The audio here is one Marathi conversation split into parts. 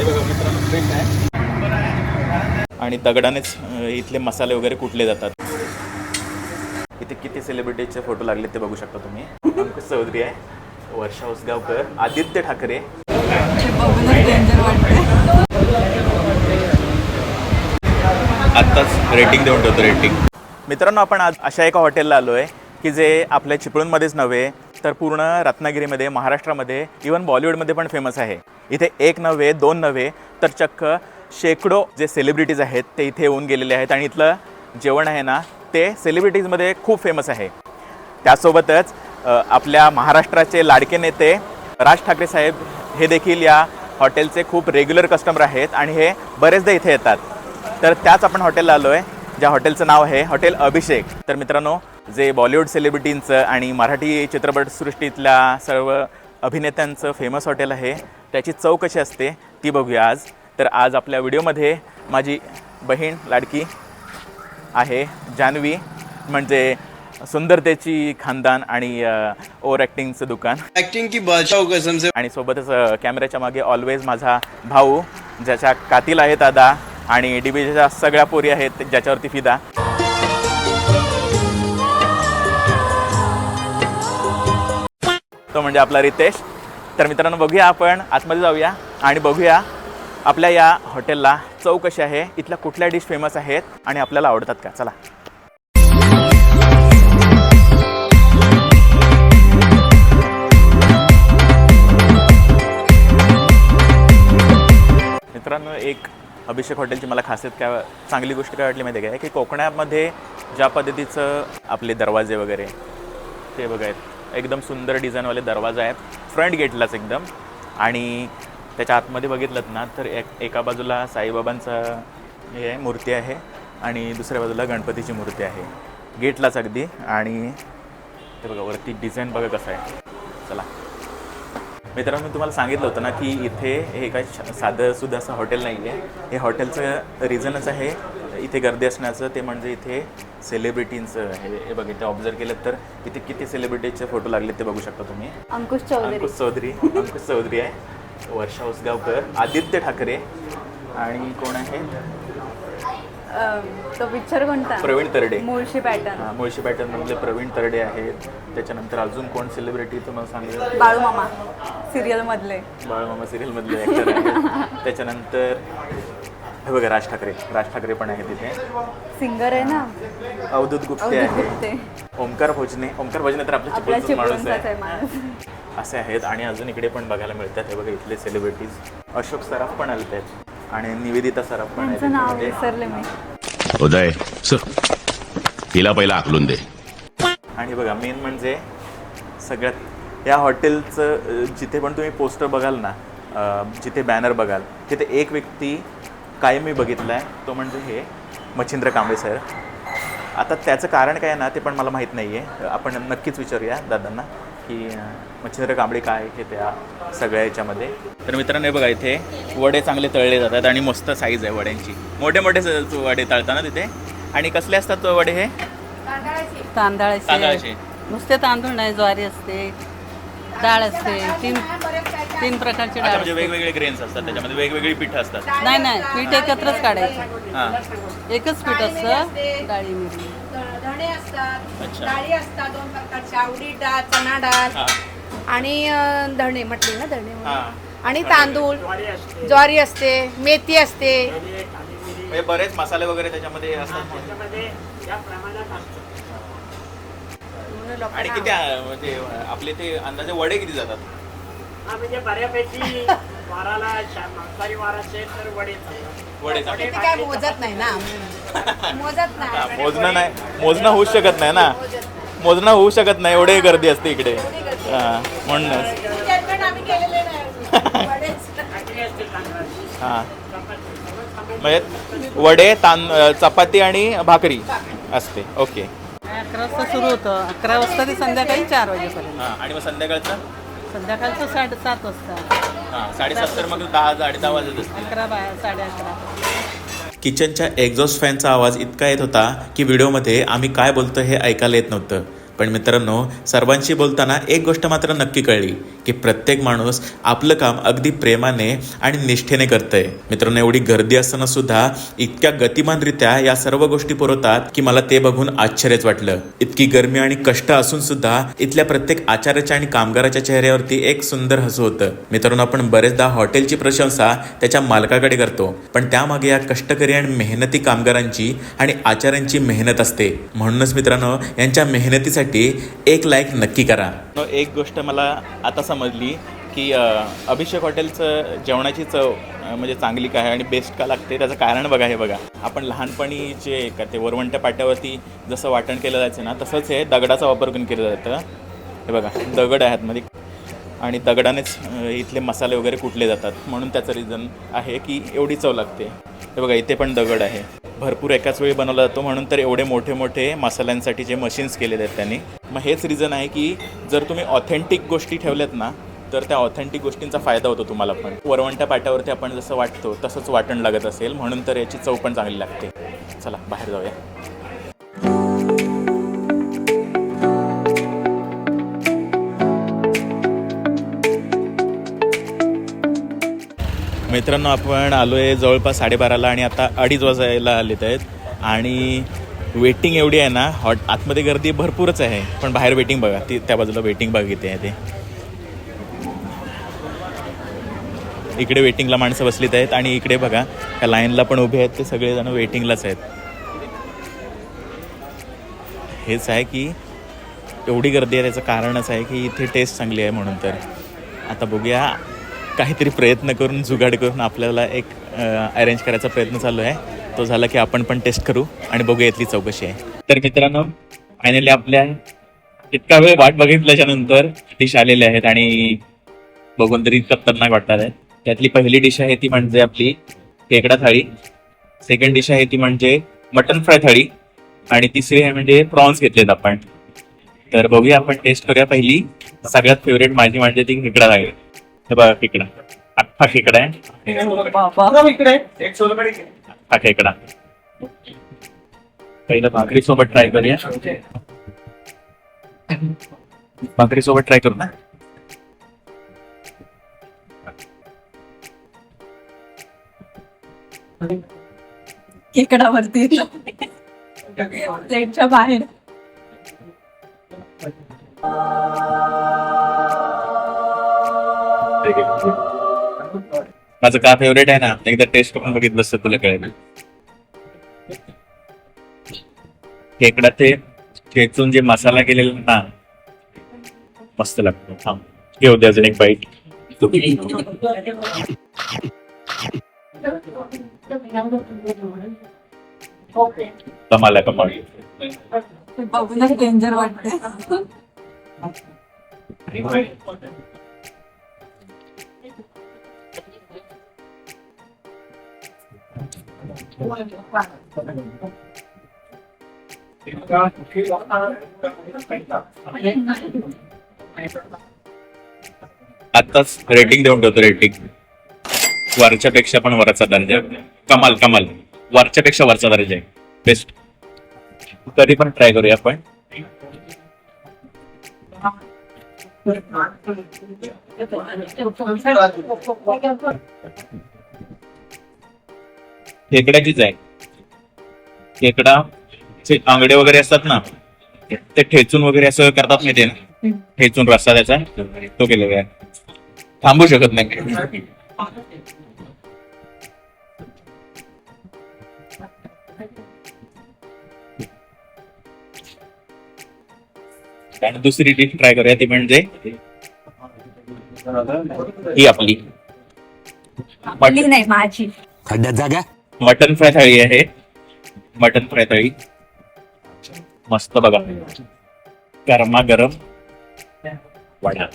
हे बघा मित्रांनो आहे. आणि दगडानेच इथले मसाले वगैरे कुटले जातात? इथे किती सेलिब्रिटीचे फोटो लागले ते बघू शकता तुम्ही. चौधरी आहे वर्षा उसगावकर आदित्य ठाकरे. आत्ताच रेटिंग देऊन ठेवतो रेटिंग मित्रांनो आपण आज अशा एका हॉटेलला आलो आहे की जे आपल्या चिपळूणमध्येच नव्हे तर पूर्ण रत्नागिरीमध्ये महाराष्ट्रामध्ये इवन बॉलिवूडमध्ये पण फेमस आहे. इथे एक नव्हे दोन नव्हे तर चक्क शेकडो जे सेलिब्रिटीज आहेत ते इथे येऊन गेलेले आहेत. आणि इथलं जेवण आहे ना ते सेलिब्रिटीजमध्ये खूप फेमस आहे. त्यासोबतच आपल्या महाराष्ट्राचे लाडके नेते राज ठाकरे साहेब हे देखील या हॉटेलचे खूप रेग्युलर कस्टमर आहेत आणि हे बरेचदा इथे येतात. तर त्याच आपण हॉटेलला आलो आहे ज्या हॉटेलचं नाव आहे हॉटेल अभिषेक. तर मित्रांनो जे बॉलिवूड सेलिब्रिटींचं आणि मराठी चित्रपटसृष्टीतल्या सर्व अभिनेत्यांचं फेमस हॉटेल आहे त्याची चव कशी असते ती बघूया आज. तर आज आपल्या व्हिडिओमध्ये माझी बहीण लाडकी आहे जान्हवी म्हणजे सुंदरतेची खानदान आणि ओव्हर ॲक्टिंगचं दुकान. एक्टिंग की बादशाह कसम से आणि सोबतच कॅमेऱ्याच्या मागे ऑलवेज माझा भाऊ ज्याच्या कातील आहे दादा आणि डीबीच्या सगळ्या पोरी आहेत ज्याच्यावरती फिदा. तो म्हणजे आपला रितेश. तर मित्रांनो बघूया आपण आतमध्ये जाऊया आणि बघूया आपल्या या हॉटेलला चव कशी आहे इथल्या कुठल्या डिश फेमस आहेत आणि आपल्याला आवडतात का? चला. मित्रांनो एक अभिषेक हॉटेलची मला खासियत काय चांगली गोष्ट काय वाटली माहिती आहे की? कोकणामध्ये ज्या पद्धतीचं आपले दरवाजे वगैरे ते बघायत एकदम सुंदर डिझाईनवाले दरवाजा आहेत. फ्रंट गेटलाच एकदम. आणि त्याच्या आतमध्ये बघितलं ना तर एक एका बाजूला साईबाबांचा हे आहे मूर्ती आहे आणि दुसऱ्या बाजूला गणपतीची मूर्ती आहे. गेटलाच अगदी. आणि ते बघा वरती डिझाईन बघा कसं आहे. चला. मित्रांनो मी तुम्हाला सांगितलं होतं ना की इथे हे काय साधंसुद्धा साधं सुद्धा असं हॉटेल नाही आहे हे हॉटेलचं रिझनच आहे. इथे गर्दी असण्याचं ते म्हणजे इथे सेलिब्रिटींचं हे हे बघ इथे ऑब्झर्व केलं तर इथे किती सेलिब्रिटीचे फोटो लागले ते बघू शकता तुम्ही. अंकुश चौधरी. अंकुश चौधरी अंकुश चौधरी आहे. वर्षा उसगावकर आदित्य ठाकरे आणि कोण आहे? तो पिक्चर कोणता? प्रवीण तरडे. मुळशी पॅटर्न. हा, मुळशी पॅटर्नमधले प्रवीण तरडे आहेत त्याच्यानंतर अजून कोण सेलिब्रिटी तुम्हाला सांगितलं? बाळू मामा सिरियल मधले. बाळमामा सिरियलमधले ॲक्टर आहेत. त्याच्यानंतर हे बघा राज ठाकरे. राज ठाकरे पण आहेत तिथे सिंगर आहे ना? अवधूत गुप्ते आहे ओमकार भोजने. ओमकार भोजने तर आपल्या चिपळूणचाच माणूस आहे. आहे असे आहेत. आणि अजून इकडे पण बघायला मिळतात. हे बघा इथले सेलिब्रिटीज अशोक सराफ पण आले आहेत आणि निवेदिता सराफ पण आहेत उदय सर हिला पहिला आकलून दे. आणि बघा मेन म्हणजे सगळ्यात या हॉटेलचं जिथे पण तुम्ही पोस्टर बघाल ना जिथे बॅनर बघाल तिथे एक व्यक्ती कायम मी बघितला आहे तो म्हणजे हे मच्छिंद्र कांबळे सर. आता त्याचं कारण काय आहे ना ते पण मला माहीत नाही आहे आपण नक्कीच विचारूया दादांना की मच्छिंद्र कांबळे काय आहे त्या सगळ्या याच्यामध्ये. तर मित्रांनो हे बघा इथे वडे चांगले तळले जातात आणि मस्त साईज आहे वड्यांची. मोठे मोठे स- वडे तळताना तिथे. आणि कसले असतात वडे हे? तांदळाचे. तांदळाचे. नुसते तांदूळ नाही ज्वारी असते. डाळ असते तीन तीन प्रकारची अच्छा डाळ म्हणजे असते. वेगवेगळे ग्रेन्स असतात त्याच्यामध्ये वेगवेगळी पीठ असतात. नाही नाही पीठ एकत्रच काढायचं. हां. एकच पीठ असतं डाळी मिरी धणे असतात अच्छा. डाळी असतात दोन प्रकारच्या आवडी डाळ चणा डाळ. हां. आणि अं, धणे म्हटले ना धणे म्हणून. आणि तांदूळ. ज्वारी असते मेथी असते. म्हणजे बरेच मसाले वगैरे त्याच्यामध्ये असतात. म्हणून आणि किती आ- म्हणजे आपले ते अंदाजे वडे किती जातात? हा म्हणजे बऱ्यापैकी वाराला शा- मांसाहारी वार असेल तर वडे चालतात. वडे ते चांगले काय मोजत नाही ना? मोजत हां, नाही मोजणं नाही मोजणं होऊच शकत नाही ना? मोजणं होऊ शकत नाही एवढे गर्दी असते इकडे. हां म्हणूनच. त्याच्याकडे आम्ही केलेले नाही अजून. वडेच. भाकरी असते तांदळाची हां. चपाती. म्हणजे वडे तां चपाती आणि भाकरी. असते. ओके. अकरा वाजता सुरू होतं. अकरा वाजता ते संध्याकाळी चार वाजेपर्यंत. हां आणि मग संध्याकाळचं? संध्याकाळचं साडेसात वाजता. हां साडेसात तर मग दहा साडे दहा वाजत असते अकरा बाया साडे अकरा. किचनच्या एक्झॉस्ट फॅनचा आवाज इतका येत होता की व्हिडिओमध्ये आम्ही काय बोलतो हे ऐकायला येत नव्हतं. पण मित्रांनो सर्वांशी बोलताना एक गोष्ट मात्र नक्की कळली की प्रत्येक माणूस आपलं काम अगदी प्रेमाने आणि निष्ठेने करतंय. मित्रांनो एवढी गर्दी असताना सुद्धा इतक्या गतिमानरित्या या सर्व गोष्टी पुरवतात की मला ते बघून आश्चर्यच वाटलं. इतकी गर्मी आणि कष्ट असून सुद्धा इथल्या प्रत्येक आचार्याच्या आणि कामगाराच्या चेहऱ्यावरती एक सुंदर हसू होतं. मित्रांनो आपण बरेचदा हॉटेलची प्रशंसा त्याच्या मालकाकडे करतो पण त्यामागे या कष्टकरी आणि मेहनती कामगारांची आणि आचार्यांची मेहनत असते. म्हणूनच मित्रांनो यांच्या मेहनतीसाठी एक लाईक नक्की करा. एक गोष्ट मला आता समजली की अभिषेक हॉटेलचं जेवणाची चव म्हणजे चांगली काय आणि बेस्ट का लागते त्याचं कारण बघा हे बघा. आपण लहानपणी जे का ते वरवंट्या पाट्यावरती जसं वाटण केलं जायचं ना तसंच हे दगडाचा वापर करून केलं जातं. हे बघा दगड आहेत मध्ये. आणि दगडानेच इथले मसाले वगैरे कुटले जातात. म्हणून त्याचं रिझन आहे की एवढी चव लागते. हे बघा इथे पण दगड आहे. भरपूर एकाच वेळी बनवला जातो. म्हणून तर एवढे मोठे मोठे मसाल्यांसाठी जे मशीन्स केलेले आहेत त्यांनी. मग हेच रिझन आहे की जर तुम्ही ऑथेंटिक गोष्टी ठेवल्यात ना तर त्या ऑथेंटिक गोष्टींचा फायदा होतो तुम्हाला पण. वरवंट्या पाट्यावरती आपण जसं वाटतो तसंच वाटण लागत असेल. म्हणून तर याची चव पण चांगली लागते. चला बाहेर जाऊया. मित्रांनो आपण आलो आहे जवळपास साडेबाराला आणि आता अडीच वाजायला आलेत आहेत. आणि वेटिंग एवढी आहे ना हॉट आतमध्ये गर्दी भरपूरच आहे. पण बाहेर वेटिंग बघा ती त्या बाजूला वेटिंग बघा आहे ते. इकडे वेटिंगला माणसं बसलीत आहेत आणि इकडे बघा त्या लाईनला पण उभे आहेत ते सगळेजण वेटिंगलाच आहेत. हेच आहे की एवढी गर्दी आहे त्याचं कारणच आहे की इथे टेस्ट चांगली आहे म्हणून तर. आता बघूया काहीतरी प्रयत्न करून जुगाड करून आपल्याला एक अरेंज करायचा प्रयत्न चालू आहे. तो झाला की आपण पण टेस्ट करू आणि बघूया यातली चौकशी आहे. तर मित्रांनो फायनली आपल्या इतका वेळ वाट बघितल्याच्या नंतर डिश आलेले आहेत आणि बघून तरी खतरनाक वाटतात आहेत. त्यातली पहिली डिश आहे ती म्हणजे आपली खेकडा थाळी. सेकंड डिश आहे ती म्हणजे मटन फ्राय थाळी. आणि तिसरी आहे म्हणजे प्रॉन्स घेतलेत आपण. तर बघूया आपण टेस्ट करूया. पहिली सगळ्यात फेवरेट माझी म्हणजे ती खेकडा थाळी. हे बघा खेकडा अख्खा खेकडा आहे अख्खा खेकडा पहिलं भाकरी सोबत ट्राय करूया. भाकरी सोबत ट्राय करू ना. खेकडावरती प्लेटच्या बाहेर. माझं का फेवरेट आहे ना? एकदा टेस्ट करून बघितलं असतं तुला कळेल. खेकडा ते खेचून जे मसाला केलेला ना मस्त लागतो. थांब. घेऊ दे अजून एक बाईट कमाला कमाल. बघूनच डेंजर वाटते आताच रेटिंग देऊन ठेवतो रेटिंग वरच्या पेक्षा पण वरचा दर्जा. आहे. कमाल कमाल. वरच्या पेक्षा वरचा दर्जा आहे. बेस्ट तरी पण ट्राय करूया आपण. खेकड्याचीच आहे. खेकडा चे आंगडे वगैरे असतात ना ते ठेचून वगैरे असं करतात माहिती ना ठेचून रस्ता त्याचा तो केलेला आहे. थांबू शकत नाही. आणि दुसरी डिश ट्राय करूया ती म्हणजे ही आपली. आपली नाही माझी. खड्ड्यात जागा? मटन फ्राय थाळी आहे. Mutton fry thali. मस्त बघा. गरमा गरम. वडा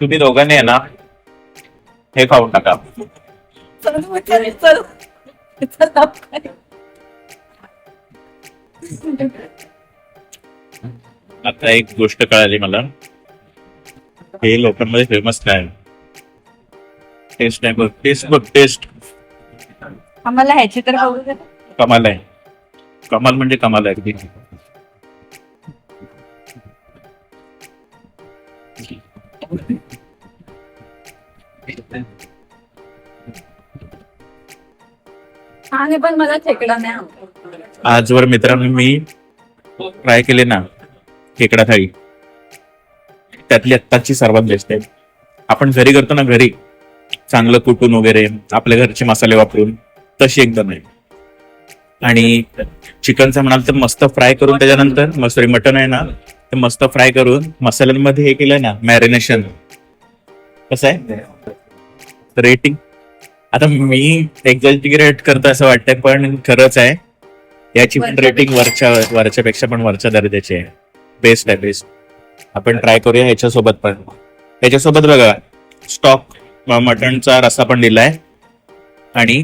तुम्ही दोघांनी आहे ना हे खाऊन टाका. चल चल आता एक गोष्ट कळाली मला. हे लोकांमध्ये फेमस काय? टेस्ट आहे बघ. टेस्ट बघ टेस्ट आम्हाला ह्याची तर बघू दे. कमाल आहे. कमाल म्हणजे कमाल आहे. अगदी आणि पण मला खेकडा नाही आवडत. आजवर मित्रांनो मी ट्राय केले ना खेकडा थाळी. त्यातली आत्ताची सर्वात बेस्ट आहे. आपण घरी करतो ना घरी चांगलं कुटून वगैरे आपल्या घरचे मसाले वापरून तशी एकदम आहे. आणि चिकनचं म्हणाल तर मस्त फ्राय करून त्याच्यानंतर सॉरी मटन आहे ना ते मस्त फ्राय करून मसाल्यांमध्ये हे केलं ना मॅरिनेशन कसं आहे? रेटिंग आता मी एक्झॅक्ट करतो असं वाटतंय पण खरंच आहे. याची पण रेटिंग वरच्या वरच्या पेक्षा पण वरच्या दर्जाची आहे. बेस्ट आहे बेस्ट आपण ट्राय करूया ह्याच्यासोबत पण. ह्याच्यासोबत बघा स्टॉक मटणचा रस्सा पण दिलाय. आणि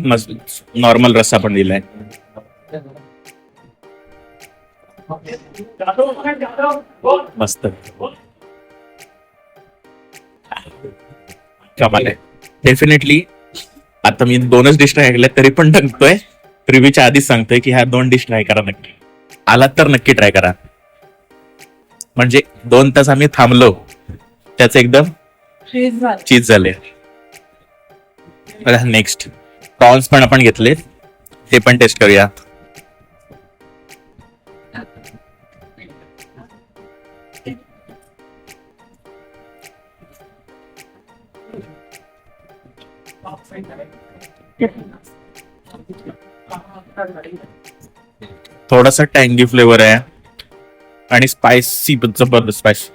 नॉर्मल रस्सा पण दिलाय. मस्त. कमाल आहे. डेफिनेटली आता मी दोनच डिश ट्राय केल्या तरी पण टंकतोय रिव्ह्यूच्या आधीच सांगतोय की ह्या दोन डिश ट्राय करा नक्की. आलात तर नक्की ट्राय करा. म्हणजे दोन तास आम्ही थांबलो. त्याच एकदम. चीज झाले. नेक्स्ट प्रॉन्स पण आपण घेतले ते पण टेस्ट करूया थोडासा टँगी फ्लेवर आहे. आणि स्पायसी जबरदस्त स्पायसी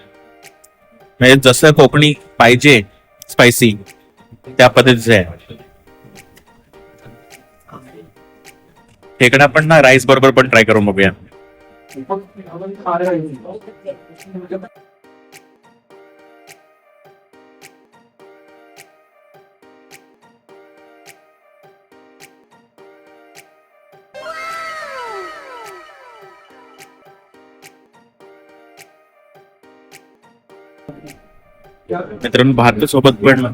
म्हणजे जसं कोकणी पाहिजे स्पायसी त्या पद्धतीचं आहे. खेकडा पण ना राईस बरोबर पण ट्राय करून बघूया. मित्रांनो भातासोबत पण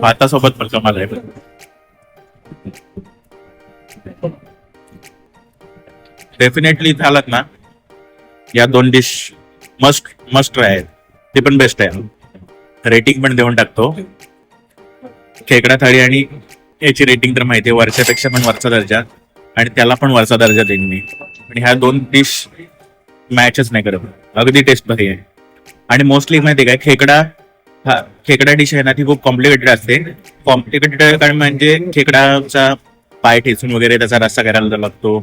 भारतासोबत पण कमाल आहे. डेफिनेटली झालात ना? या दोन डिश मस्ट मस्ट आहेत. ते पण बेस्ट आहे. रेटिंग पण देऊन टाकतो. खेकडा थाळी आणि याची रेटिंग तर माहिती आहे. वरच्यापेक्षा पण वरचा दर्जा. आणि त्याला पण वरचा दर्जा देईन मी. आणि ह्या दोन डिश मॅचच नाही करत. अगदी टेस्ट भारी आहे. आणि मोस्टली माहिती काय खेकडा हा खेकडा डिश आहे ना ती खूप कॉम्प्लिकेटेड असते. कॉम्प्लिकेटेड कारण म्हणजे खेकडाचा पाय ठेचून वगैरे त्याचा रस्सा करायला लागतो.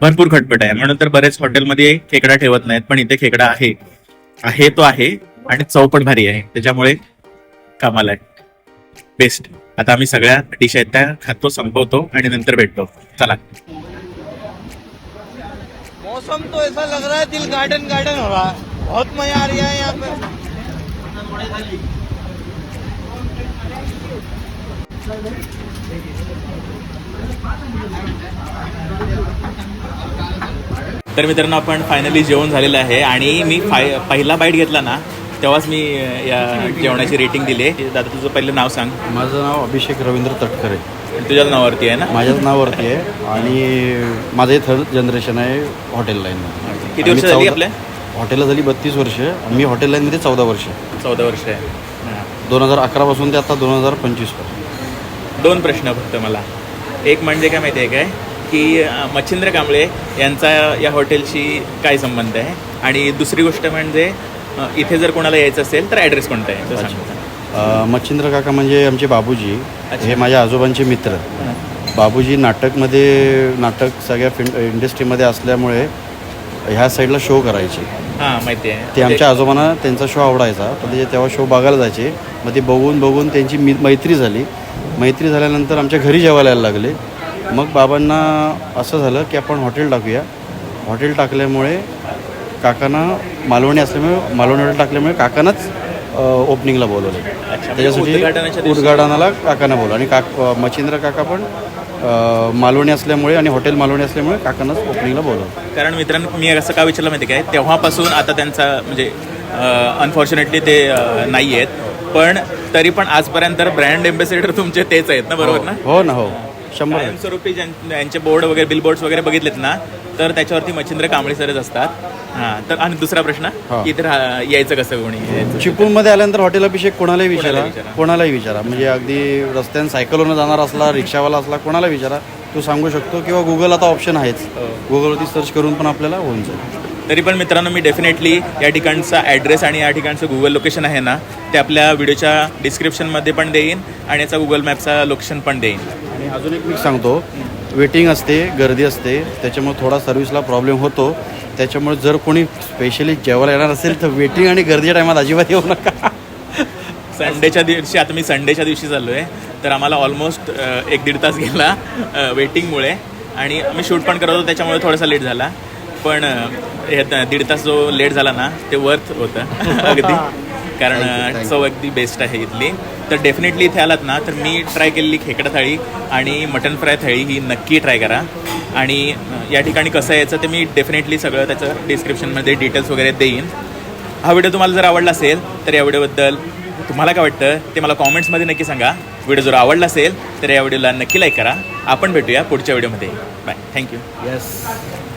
भरपूर खटपट आहे. म्हणून तर बरेच हॉटेलमध्ये खेकडा ठेवत नाहीत पण इथे खेकडा आहे. आहे तो आहे आणि चव पण भारी आहे. त्याच्यामुळे कमाल आहे. बेस्ट आता आम्ही सगळ्या डिश आहेत त्या खातो संपवतो आणि नंतर भेटतो. चला. मौसम तो ऐसा लग रहा है दिल गार्डन गार्डन हो रहा है। बहुत मजा आ रहा है यहाँ पे तर मित्रांनो आपण फायनली जेवण झालेलं आहे आणि मी फाय पहिला बाईट घेतला ना तेव्हाच मी या जेवणाची रेटिंग दिली दादा तुझं पहिलं नाव सांग. माझं नाव अभिषेक रवींद्र तटकरे. तुझ्याच नावावरती आहे ना? माझ्याच नावावरती आहे. आणि माझं थर्ड जनरेशन आहे हॉटेल लाईन किती वर्ष झाली आपल्या? हॉटेलला झाली बत्तीस वर्ष. मी हॉटेल लाईनमध्ये चौदा वर्ष. चौदा वर्ष. आहे हां. दोन हजार अकरापासून ते आता दोन हजार पंचवीस दोन प्रश्न फक्त मला. एक म्हणजे काय माहिती आहे काय? की अं, मच्छिंद्र कांबळे यांचा या हॉटेलशी काय संबंध आहे? आणि दुसरी गोष्ट म्हणजे अं, इथे जर कोणाला यायचं असेल तर ॲड्रेस कोणता आहे? तो मच्छिंद्र काका म्हणजे आमचे बाबूजी. अच्छा. हे माझ्या आजोबांचे मित्र. बाबूजी नाटकमध्ये नाटक सगळ्या फिल्म इंडस्ट्रीमध्ये असल्यामुळे ह्या साईडला शो करायचे. हां माहिती आहे. ते आमच्या आजोबांना त्यांचा शो आवडायचा. तर ते तेव्हा शो बघायला जायचे. मग ते बघून बघून त्यांची मी मैत्री झाली. मैत्री झाल्यानंतर आमच्या घरी जेवायला यायला लागले. मग बाबांना असं झालं की आपण हॉटेल टाकूया. हॉटेल टाकल्यामुळे काकांना मालवणी असल्यामुळे मालवणी हॉटेल टाकल्यामुळे काकांनाच ओपनिंगला बोलवलं. म्हणजे त्याच्यासाठी उद्घाटनाला काकांना बोलवलं. आणि काक मच्छिंद्र काका पण मालवणी असल्यामुळे आणि हॉटेल मालवणी असल्यामुळे काकांनाच ओपनिंगला बोलवलं. कारण मित्रांनो मी असं का विचारलं माहिती काय तेव्हापासून आता त्यांचा म्हणजे अनफॉर्च्युनेटली ते नाही आहेत पण तरी पण आजपर्यंत ब्रँड एम्बेसिडर तुमचे तेच आहेत ना बरोबर ना? हो ना हो. शंभर. कायमस्वरूपी ज्यां- यांचे बोर्ड वगैरे बिल बोर्ड्स वगैरे बघितलेत ना तर त्याच्यावरती मच्छिंद्र कांबळे सरच असतात हां तर आणि दुसरा प्रश्न हा. की इथे राहा- यायचं कसं कोणी यायचं? चिपळूणमध्ये आल्यानंतर हॉटेल अभिषेक कोणालाही विचारा कोणालाही विचारा. कोणालाही विचारा म्हणजे अगदी रस्त्याने सायकलवरून जाणार असला रिक्षावाला असला कोणाला विचारा तो सांगू शकतो किंवा गुगल आता ऑप्शन आहेच गुगलवरती सर्च करून पण आपल्याला होऊन जाईल तरी पण मित्रांनो मी डेफिनेटली या ठिकाणचा ॲड्रेस आणि या ठिकाणचं गुगल लोकेशन आहे ना ते आपल्या व्हिडिओच्या डिस्क्रिप्शनमध्ये पण देईन आणि याचा गुगल मॅपचा लोकेशन पण देईन. आणि अजून एक मी सांगतो वेटिंग असते गर्दी असते त्याच्यामुळे थोडा सर्व्हिसला प्रॉब्लेम होतो. त्याच्यामुळे जर कोणी स्पेशली जेवायला येणार असेल तर वेटिंग आणि गर्दीच्या टायमात अजिबात येऊ नका. संडेच्या दिवशी आता मी संडेच्या दिवशी चाललो आहे तर आम्हाला ऑलमोस्ट एक दीड तास गेला वेटिंगमुळे आणि मी शूट पण करत होतो त्याच्यामुळे थोडासा लेट झाला. पण हे दीड तास जो लेट झाला ना ते वर्थ होतं. अगदी. कारण चव अगदी बेस्ट आहे इथली. तर डेफिनेटली इथे आलात ना तर मी ट्राय केलेली खेकडा थाळी आणि मटन फ्राय थाळी ही नक्की ट्राय करा. आणि या ठिकाणी कसं यायचं ते मी डेफिनेटली सगळं त्याचं डिस्क्रिप्शनमध्ये डिटेल्स वगैरे देईन. हा व्हिडिओ तुम्हाला जर आवडला असेल तर या व्हिडिओबद्दल तुम्हाला काय वाटतं ते मला कॉमेंट्समध्ये नक्की सांगा. व्हिडिओ जर आवडला असेल तर या व्हिडिओला नक्की लाईक करा. आपण भेटूया पुढच्या व्हिडिओमध्ये बाय थँक्यू येस